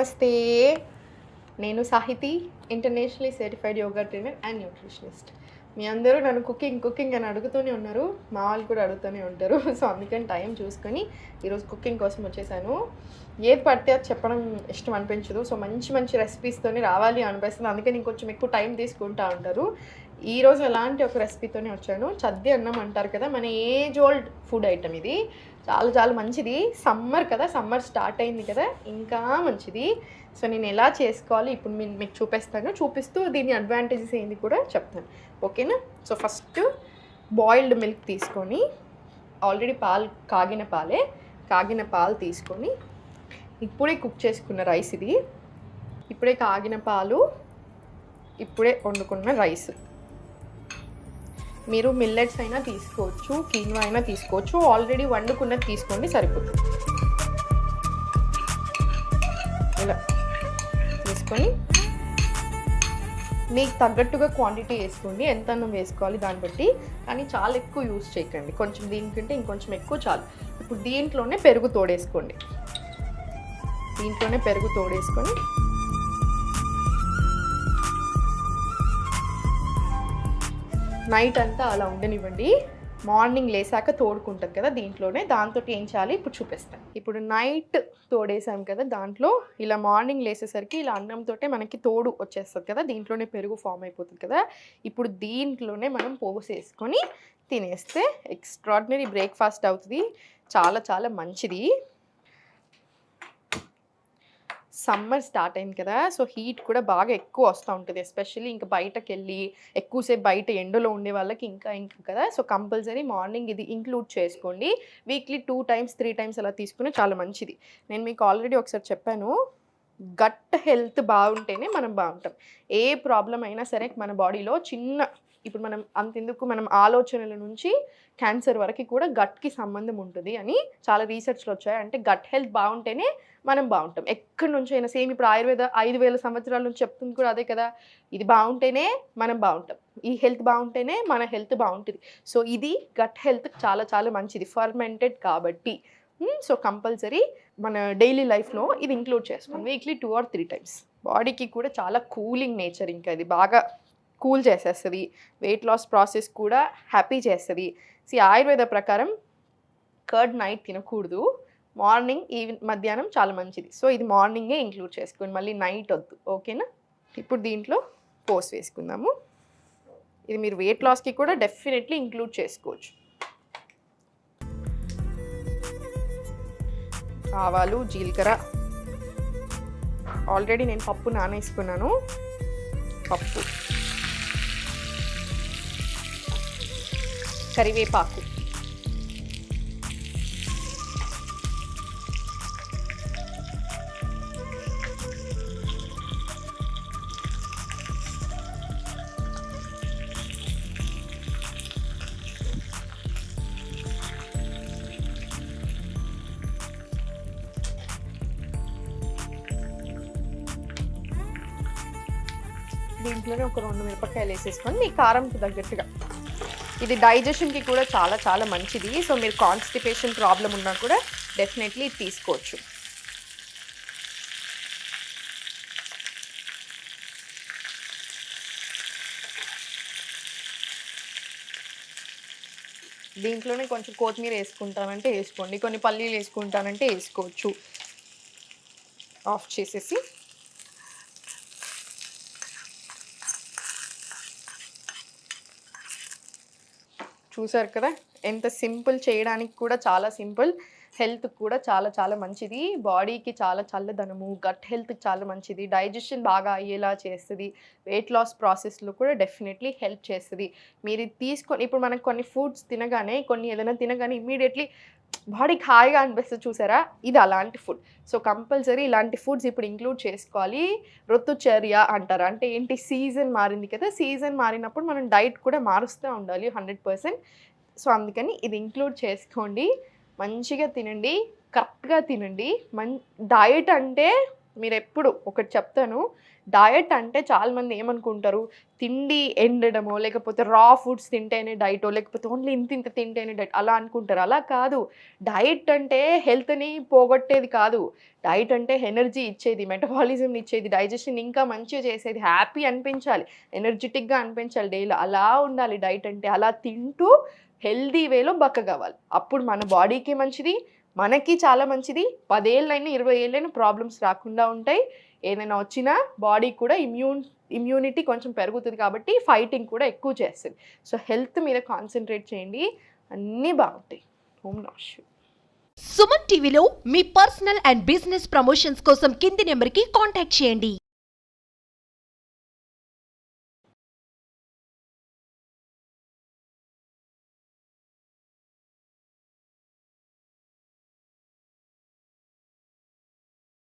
నమస్తే. నేను Sahithi internationally certified yoga trainer and nutritionist. మీ అందరూ నన్ను కుకింగ్ కుకింగ్ అని అడుగుతూనే ఉన్నారు. మా వాళ్ళు కూడా అడుగుతూనే ఉంటారు. సో అందుకని టైం చూసుకొని ఈరోజు కుకింగ్ కోసం వచ్చేసాను. ఏది పడితే అది చెప్పడం ఇష్టం అనిపించదు. సో మంచి మంచి రెసిపీస్తోనే రావాలి అనిపిస్తుంది. అందుకని ఇంకొంచెం ఎక్కువ టైం తీసుకుంటా ఉంటారు. ఈరోజు ఎలాంటి ఒక రెసిపీతోనే వచ్చాను. చద్ది అన్నం అంటారు కదా మన ఏజ్ ఓల్డ్ ఫుడ్ ఐటమ్ ఇది. చాలా చాలా మంచిది. సమ్మర్ కదా సమ్మర్ స్టార్ట్ అయింది కదా ఇంకా మంచిది. సో నేను ఎలా చేసుకోవాలి ఇప్పుడు మీ- మీకు చూపిస్తాను. చూపిస్తూ దీని అడ్వాంటేజెస్ ఏంది కూడా చెప్తాను. ఓకేనా? సో ఫస్ట్ బాయిల్డ్ మిల్క్ తీసుకొని ఆల్రెడీ పాలు కాగిన పాలే కాగిన పాలు తీసుకొని ఇప్పుడే కుక్ చేసుకున్న రైస్ ఇది. ఇప్పుడే కాగిన పాలు ఇప్పుడే వండుకున్న రైస్ మీరు మిల్లెట్స్ అయినా తీసుకోవచ్చు కీన్వా అయినా తీసుకోవచ్చు ఆల్రెడీ వండుకున్నది తీసుకోండి సరిపోతుంది. ఇలా తీసుకొని మీకు తగ్గట్టుగా క్వాంటిటీ వేసుకోండి ఎంత అన్నం వేసుకోవాలి దాన్ని బట్టి. కానీ చాలా ఎక్కువ యూజ్ చేయకండి. కొంచెం దీనికంటే ఇంకొంచెం ఎక్కువ చాలు. ఇప్పుడు దీంట్లోనే పెరుగు తోడేసుకోండి. దీంట్లోనే పెరుగు తోడేసుకొని నైట్ అంతా అలా ఉండనివ్వండి. మార్నింగ్ లేసాక తోడుకుంటుంది కదా దీంట్లోనే. దాంతో ఏం చేయాలి? ఇప్పుడు చూపిస్తాను ఇప్పుడు నైట్ తోడేసాం కదా దాంట్లో. ఇలా మార్నింగ్ లేసేసరికి ఇలా అన్నంతో మనకి తోడు వచ్చేస్తుంది కదా. దీంట్లోనే పెరుగు ఫామ్ అయిపోతుంది కదా. ఇప్పుడు దీంట్లోనే మనం పోసేసుకొని తినేస్తే ఎక్స్ట్రాడినరీ బ్రేక్ఫాస్ట్ అవుతుంది. చాలా చాలా మంచిది. సమ్మర్ స్టార్ట్ అయింది కదా సో హీట్ కూడా బాగా ఎక్కువ వస్తూ ఉంటుంది. ఎస్పెషల్లీ ఇంకా బయటకు వెళ్ళి ఎక్కువసేపు బయట ఎండలో ఉండే వాళ్ళకి ఇంకా ఇంకా కదా. సో కంపల్సరీ మార్నింగ్ ఇది ఇంక్లూడ్ చేసుకోండి. Weekly two times three times అలా తీసుకుని చాలా మంచిది. నేను మీకు ఆల్రెడీ ఒకసారి చెప్పాను గట్ హెల్త్ బాగుంటేనే మనం బాగుంటాం. ఏ ప్రాబ్లం అయినా సరే మన బాడీలో చిన్న ఇప్పుడు మనం అంతెందుకు మనం ఆలోచనల నుంచి క్యాన్సర్ వరకు కూడా గట్కి సంబంధం ఉంటుంది అని చాలా రీసెర్చ్లు వచ్చాయి. అంటే గట్ హెల్త్ బాగుంటేనే మనం బాగుంటాం. ఎక్కడి నుంచి అయినా సేమ్ ఇప్పుడు ఆయుర్వేద ఐదు వేల సంవత్సరాల నుంచి చెప్తుంది కూడా అదే కదా. ఇది బాగుంటేనే మనం బాగుంటాం. ఈ హెల్త్ బాగుంటేనే మన హెల్త్ బాగుంటుంది. సో ఇది గట్ హెల్త్ చాలా చాలా మంచిది. ఫర్మెంటెడ్ కాబట్టి. సో కంపల్సరీ మన డైలీ లైఫ్లో ఇది ఇంక్లూడ్ చేసుకోండి weekly two or three times. బాడీకి కూడా చాలా కూలింగ్ నేచర్ ఇంకా ఇది. బాగా కూల్ చేసేస్తుంది. వెయిట్ లాస్ ప్రాసెస్ కూడా హ్యాపీ చేస్తుంది. సి ఆయుర్వేద ప్రకారం కర్డ్ నైట్ తినకూడదు. మార్నింగ్ ఈవిన్ మధ్యాహ్నం చాలా మంచిది. సో ఇది మార్నింగే ఇంక్లూడ్ చేసుకోండి. మళ్ళీ నైట్ వద్దు. ఓకేనా ఇప్పుడు దీంట్లో పోస్ వేసుకుందాము. ఇది మీరు వెయిట్ లాస్కి కూడా డెఫినెట్లీ ఇంక్లూడ్ చేసుకోవచ్చు. ఆవాలు జీలకర్ర. ఆల్రెడీ నేను పప్పు నానేసుకున్నాను. పప్పు. కరివేపాకు. దీంట్లోనే ఒక రెండు మిరపకాయలు వేసేసుకొని మీ కారంకి తగ్గట్టుగా. ఇది డైజెషన్కి కూడా చాలా చాలా మంచిది. సో మీరు కాన్స్టిపేషన్ ప్రాబ్లం ఉన్నా కూడా డెఫినెట్లీ తీసుకోవచ్చు. దీంట్లోనే కొంచెం కొత్తిమీర వేసుకుంటానంటే వేసుకోండి. కొన్ని పల్లీలు వేసుకుంటానంటే వేసుకోవచ్చు. ఆఫ్ చేసేసి. చూసారు కదా? ఎంత సింపుల్ చేయడానికి కూడా చాలా సింపుల్. హెల్త్ కూడా చాలా చాలా మంచిది. బాడీకి చాలా చల్లదనము గట్ హెల్త్ చాలా మంచిది. డైజెషన్ బాగా అయ్యేలా చేస్తుంది. వెయిట్ లాస్ ప్రాసెస్లో కూడా డెఫినెట్లీ హెల్ప్ చేస్తుంది. మీరు తీసుకొని ఇప్పుడు మనకు కొన్ని ఫుడ్స్ తినగానే కొన్ని ఏదైనా తినగానే ఇమీడియట్లీ బాడీకి హాయిగా అనిపిస్తుంది చూసారా? ఇది అలాంటి ఫుడ్ సో కంపల్సరీ ఇలాంటి ఫుడ్స్ ఇప్పుడు ఇంక్లూడ్ చేసుకోవాలి. ఋతుచర్య అంటారు. అంటే ఏంటి? సీజన్ మారింది కదా. సీజన్ మారినప్పుడు మనం డైట్ కూడా మారుస్తూ ఉండాలి హండ్రెడ్ పర్సెంట్. సో అందుకని ఇది ఇంక్లూడ్ చేసుకోండి. మంచిగా తినండి. కరెక్ట్గా తినండి. మన్ డైట్ అంటే మీరు ఎప్పుడు ఒకటి చెప్తాను డయట్ అంటే చాలామంది ఏమనుకుంటారు? తిండి ఎండడమో లేకపోతే రా ఫుడ్స్ తింటేనే డైటో లేకపోతే ఓన్లీ ఇంత ఇంత తింటేనే డైట్ అలా అనుకుంటారు. అలా కాదు. డైట్ అంటే హెల్త్ని పోగొట్టేది కాదు. డైట్ అంటే ఎనర్జీ ఇచ్చేది మెటబాలిజం ఇచ్చేది డైజెషన్ ఇంకా మంచిగా చేసేది హ్యాపీ అనిపించాలి ఎనర్జెటిక్గా అనిపించాలి డైలీ. అలా ఉండాలి డైట్ అంటే. అలా తింటూ హెల్దీ వేలో బక్కగవ్వాలి. అప్పుడు మన బాడీకి మంచిది మనకి చాలా మంచిది. పదేళ్ళైనా ఇరవై ఏళ్ళైనా ప్రాబ్లమ్స్ రాకుండా ఉంటాయి. ఏదైనా వచ్చినా బాడీ కూడా ఇమ్యూన్ ఇమ్యూనిటీ కొంచెం పెరుగుతుంది కాబట్టి ఫైటింగ్ కూడా ఎక్కువ చేస్తుంది. సో హెల్త్ మీద కాన్సన్ట్రేట్ చేయండి. అన్నీ బాగుంటాయి. హోమ్ నాష్ సుమన్ టీవీలో మీ పర్సనల్ అండ్ బిజినెస్ ప్రమోషన్స్ కోసం కింది నెంబర్కి కాంటాక్ట్ చేయండి.